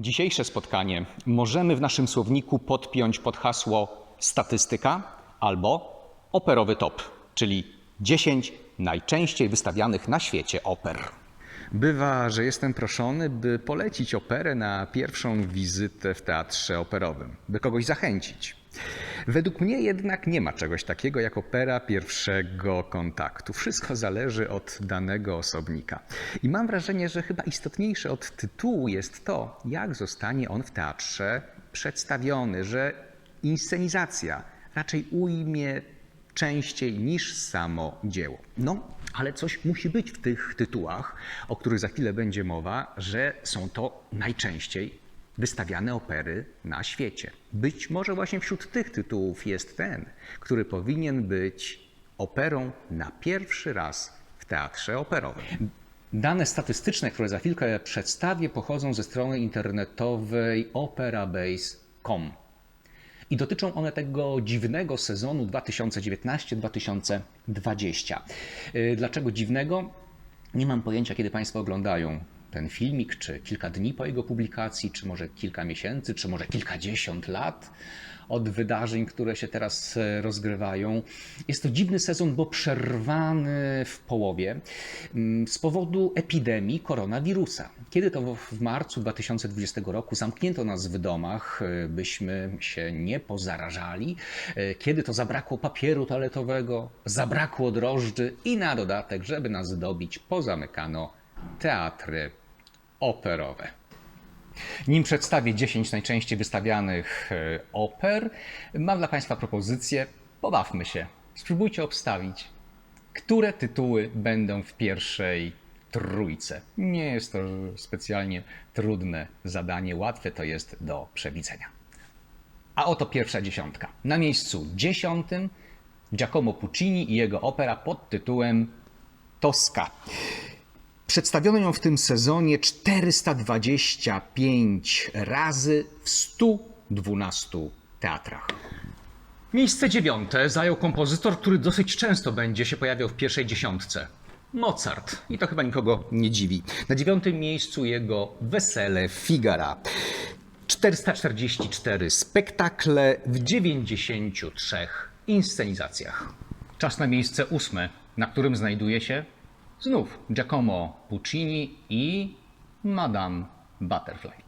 Dzisiejsze spotkanie możemy w naszym słowniku podpiąć pod hasło statystyka albo operowy top, czyli 10 najczęściej wystawianych na świecie oper. Bywa, że jestem proszony, by polecić operę na pierwszą wizytę w teatrze operowym, by kogoś zachęcić. Według mnie jednak nie ma czegoś takiego jak opera pierwszego kontaktu. Wszystko zależy od danego osobnika. I mam wrażenie, że chyba istotniejsze od tytułu jest to, jak zostanie on w teatrze przedstawiony, że inscenizacja raczej ujmie częściej niż samo dzieło. No, ale coś musi być w tych tytułach, o których za chwilę będzie mowa, że są to najczęściej wystawiane opery na świecie. Być może właśnie wśród tych tytułów jest ten, który powinien być operą na pierwszy raz w teatrze operowym. Dane statystyczne, które za chwilkę przedstawię, pochodzą ze strony internetowej operabase.com. I dotyczą one tego dziwnego sezonu 2019-2020. Yy, Dlaczego dziwnego? Nie mam pojęcia, kiedy Państwo oglądają ten filmik, czy kilka dni po jego publikacji, czy może kilka miesięcy, czy może kilkadziesiąt lat od wydarzeń, które się teraz e, rozgrywają. Jest to dziwny sezon, bo przerwany w połowie mm, z powodu epidemii koronawirusa. Kiedy to w marcu 2020 roku zamknięto nas w domach, e, byśmy się nie pozarażali, e, kiedy to zabrakło papieru toaletowego, zabrakło drożdży i na dodatek, żeby nas dobić, pozamykano teatry operowe. Nim przedstawię 10 najczęściej wystawianych e, oper, mam dla Państwa propozycję. Pobawmy się. Spróbujcie obstawić, które tytuły będą w pierwszej trójce. Nie jest to specjalnie trudne zadanie, łatwe to jest do przewidzenia. A oto pierwsza dziesiątka. Na miejscu dziesiątym Giacomo Puccini i jego opera pod tytułem Tosca. Przedstawiono ją w tym sezonie 425 razy w 112 teatrach. Miejsce dziewiąte zajął kompozytor, który dosyć często będzie się pojawiał w pierwszej dziesiątce. Mozart. I to chyba nikogo nie dziwi. Na dziewiątym miejscu jego Wesele Figara. 444 spektakle w 93 inscenizacjach. Czas na miejsce ósme, na którym znajduje się znów Giacomo Puccini i Madame Butterfly.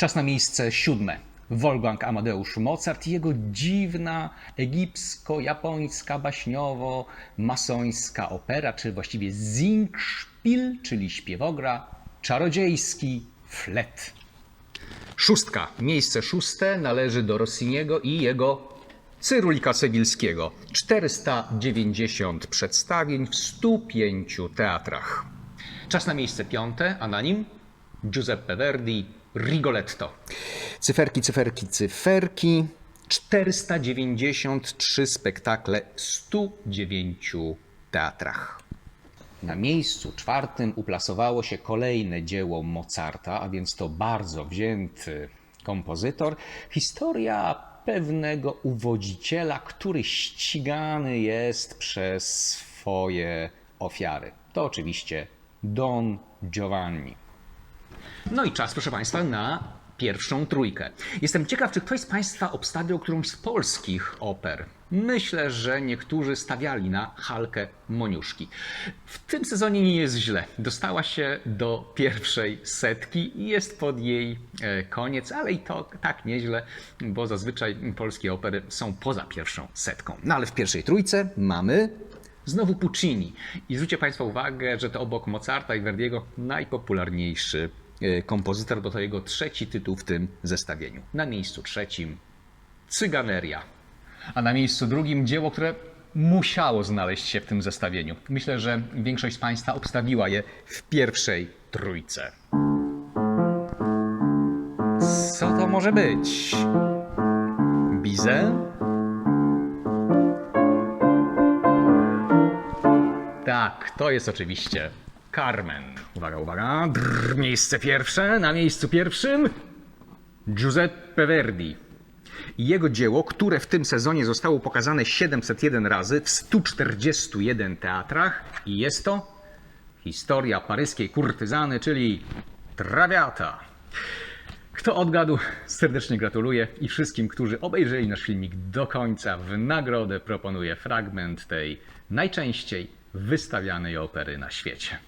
Czas na miejsce siódme. Wolfgang Amadeusz Mozart i jego dziwna egipsko-japońska baśniowo-masońska opera, czy właściwie Singspiel, czyli śpiewogra, czarodziejski flet. Szóstka. Miejsce szóste należy do Rossiniego i jego Cyrulika Cewilskiego. 490 przedstawień w 105 teatrach. Czas na miejsce piąte, a na nim Giuseppe Verdi, Rigoletto. Cyferki, cyferki, cyferki. 493 spektakle w 109 teatrach. Na miejscu czwartym uplasowało się kolejne dzieło Mozarta, a więc to bardzo wzięty kompozytor. Historia pewnego uwodziciela, który ścigany jest przez swoje ofiary. To oczywiście Don Giovanni. No i czas, proszę Państwa, na pierwszą trójkę. Jestem ciekaw, czy ktoś z Państwa obstawiał którąś z polskich oper. Myślę, że niektórzy stawiali na Halkę Moniuszki. W tym sezonie nie jest źle. Dostała się do pierwszej setki i jest pod jej e, koniec, ale i to tak nieźle, bo zazwyczaj polskie opery są poza pierwszą setką. No ale w pierwszej trójce mamy Znowu Puccini. I zwróćcie Państwo uwagę, że to obok Mozarta i Verdiego najpopularniejszy kompozytor, bo to jego trzeci tytuł w tym zestawieniu. Na miejscu trzecim Cyganeria. A na miejscu drugim dzieło, które musiało znaleźć się w tym zestawieniu. Myślę, że większość z Państwa obstawiła je w pierwszej trójce. Co to może być? Bizet? Tak, to jest oczywiście Carmen. Uwaga, uwaga. Drr, miejsce pierwsze. Na miejscu pierwszym Giuseppe Verdi. Jego dzieło, które w tym sezonie zostało pokazane 701 razy w 141 teatrach i jest to historia paryskiej kurtyzany, czyli Traviata. Kto odgadł, serdecznie gratuluję i wszystkim, którzy obejrzeli nasz filmik do końca, w nagrodę proponuję fragment tej najczęściej wystawianej opery na świecie.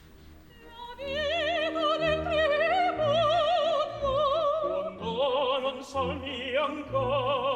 God.